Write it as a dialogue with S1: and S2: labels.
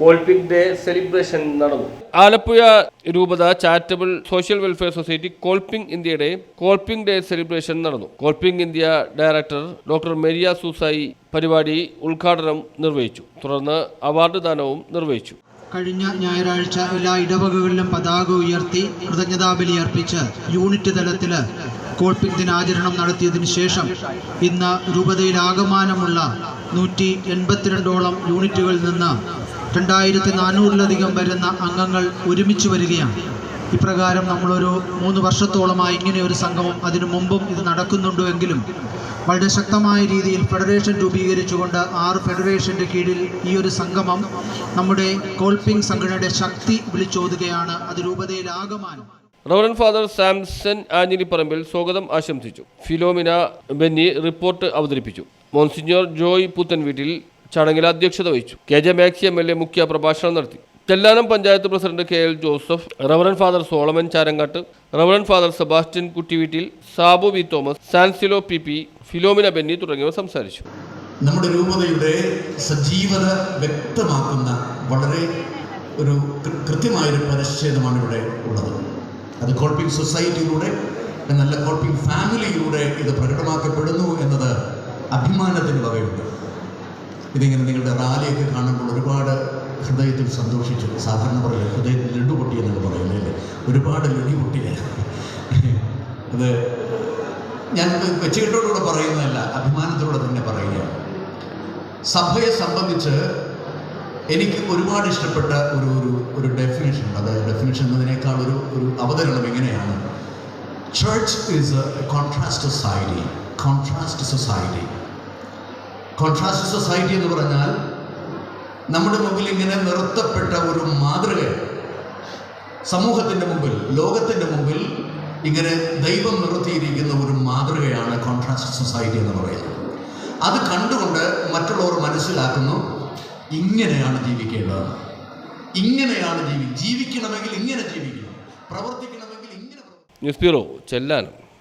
S1: Kolping day celebration നടന്നു. ആലപ്പുഴ രൂപത charitable social welfare society Kolping ഇന്ത്യയുടെ കോൾപിംഗ് ഡേ സെലിബ്രേഷൻ നടന്നു. Kolping India director doctor Mariya Susai പരിപാടി ഉദ്ഘാടനം നിർവഹിച്ചു. തുടർന്ന് അവാർഡ് ദാനവും നിർവഹിച്ചു.
S2: കഴിഞ്ഞ ഞായറാഴ്ച എല്ലാ ഇടവകകളിലും പതാക ഉയർത്തി കൃതജ്ഞതാബലി അർപ്പിച്ച് യൂണിറ്റ് തലത്തിൽ കോൾപിംഗ് ദിനാചരണം നടത്തിയതിന് ശേഷം ഇന്ന് രൂപതയിൽ ആകമാനമുള്ള നൂറ്റി എൺപത്തിരണ്ടോളം യൂണിറ്റുകളിൽ നിന്ന് രണ്ടായിരത്തി നാനൂറിലധികം വരുന്ന അംഗങ്ങൾ ഒരുമിച്ച് വരികയാണ്. ഇപ്രകാരം നമ്മളൊരു മൂന്ന് വർഷത്തോളമായി ഇങ്ങനെ ഒരു സംഗമം അതിനു മുമ്പും ഇത് നടക്കുന്നുണ്ടെങ്കിലും വളരെ ശക്തമായ രീതിയിൽ ഫെഡറേഷൻ രൂപീകരിച്ചുകൊണ്ട് ആറ് ഫെഡറേഷന്റെ കീഴിൽ ഈ ഒരു സംഗമം നമ്മുടെ കോൾപിംഗ് സംഘടനയുടെ ശക്തി വിളിച്ചോതുകയാണ്. അത് രൂപതയിൽ ആകമാനം
S1: റവറൻ ഫാദർ സാംസൺ ആഞ്ഞിലിപ്പറമ്പിൽ സ്വാഗതം ആശംസിച്ചു. ഫിലോമിന ബെന്നി റിപ്പോർട്ട് അവതരിപ്പിച്ചു. മോൺസിഞ്ഞോർ ജോയ് പുത്തൻവീട്ടിൽ ചടങ്ങിൽ അധ്യക്ഷത വഹിച്ചു. K J Maxi M L A മുഖ്യ പ്രഭാഷണം നടത്തി. Chellanam panchayat president K L Joseph reverend father Solomon Charankattu reverend father Sebastian Kuttiveettil Sabu V Thomas Sancilo P P Philomina Benny തുടങ്ങിയവർ സംസാരിച്ചു.
S3: നമ്മുടെ രൂപതയുടെ സജീവത വ്യക്തമാക്കുന്ന വളരെ ഒരു കൃത്യമായൊരു പരിച്ഛേദമാണ് ഇവിടെ ഉള്ളത്. അത് കോൾപ്പിംഗ് സൊസൈറ്റിയിലൂടെ നല്ല കോൾപ്പിംഗ് ഫാമിലിയിലൂടെ ഇത് പ്രകടമാക്കപ്പെടുന്നു എന്നത് അഭിമാനത്തിന് വകയുണ്ട്. ഇതിങ്ങനെ നിങ്ങളുടെ റാലിയൊക്കെ കാണുമ്പോൾ ഒരുപാട് ഹൃദയത്തിൽ സന്തോഷിച്ചു. സാധാരണ പറയില്ല ഹൃദയത്തിൽ ലഡു പൊട്ടി എന്നൊക്കെ പറയുന്നത് അല്ലേ? ഒരുപാട് ലഡു പൊട്ടിയ അത് ഞാൻ വെച്ചുകെട്ടോടുകൂടെ പറയുന്നതല്ല അഭിമാനത്തോടെ തന്നെ പറയുകയാണ്. സഭയെ സംബന്ധിച്ച് എനിക്ക് ഒരുപാട് ഇഷ്ടപ്പെട്ട ഒരു ഒരു ഒരു ഡെഫിനേഷൻ അതായത് ഡെഫിനേഷൻ എന്നതിനേക്കാൾ ഒരു ഒരു അവതരണം എങ്ങനെയാണ്? Church is a contrast society contrast society contrast society എന്ന് പറഞ്ഞാൽ നമ്മുടെ മുമ്പിൽ ഇങ്ങനെ നിർത്തപ്പെട്ട ഒരു മാതൃക. സമൂഹത്തിന്റെ മുമ്പിൽ ലോകത്തിന്റെ മുമ്പിൽ ഇങ്ങനെ ദൈവം നിർത്തിയിരിക്കുന്ന ഒരു മാതൃകയാണ് കോൺട്രാസ്റ്റ് സൊസൈറ്റി എന്ന് പറയുന്നത്. അത് കണ്ടുകൊണ്ട് മറ്റുള്ളവർ മനസ്സിലാക്കുന്നു ഇങ്ങനെയാണ് ജീവിക്കേണ്ടത്. ഇങ്ങനെയാണ് ജീവി ജീവിക്കണമെങ്കിൽ ഇങ്ങനെ ജീവിക്കണം. പ്രവർത്തിക്കണമെങ്കിൽ ഇങ്ങനെ.
S1: News bureau Chellanam.